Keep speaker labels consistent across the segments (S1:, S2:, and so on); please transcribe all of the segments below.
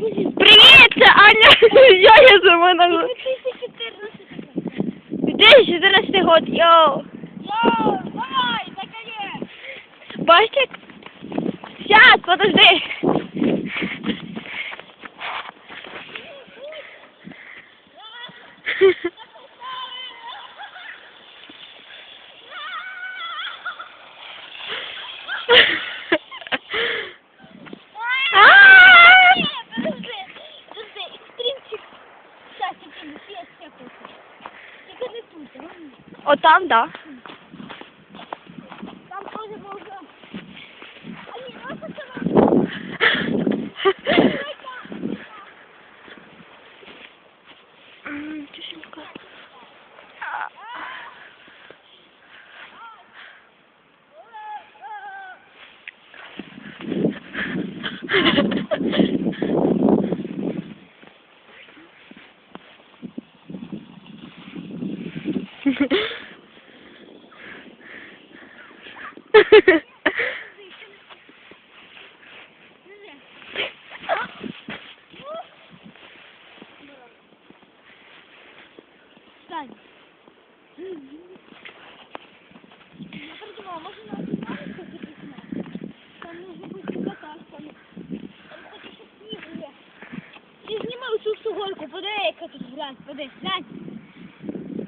S1: Привіт, це Аня. Я є за мене.
S2: 2014.
S1: 2014 год, йоу.
S2: Йоу, давай, наконец.
S1: Бачите? Сейчас, подожди. А!
S2: Подожди, подожди, экстримчик. Сейчас, секунду, сейчас, сейчас. Тільки не тут, а?
S1: О, там, да.
S2: Там тоже можно. А не це нам.
S1: Тихенько.
S2: Поди, яка тут глянь, поди, глянь.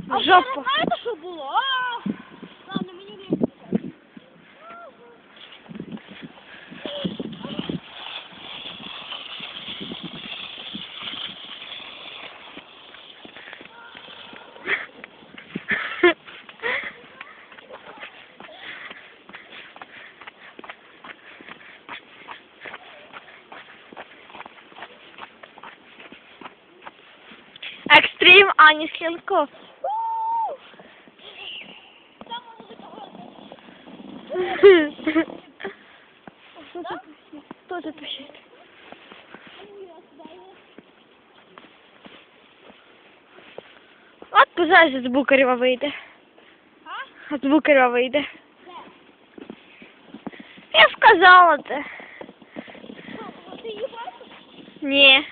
S2: А
S1: Жопа.
S2: вчора знаєте, що було? Ладно, мені не цікаво.
S1: Екстрім Ані Схилко.
S2: Там музика горка.
S1: Що це? Хто це пише? Пожалуйста, з Букарєва вийде.
S2: А?
S1: З Букарєва вийде. Я сказала це. Ні.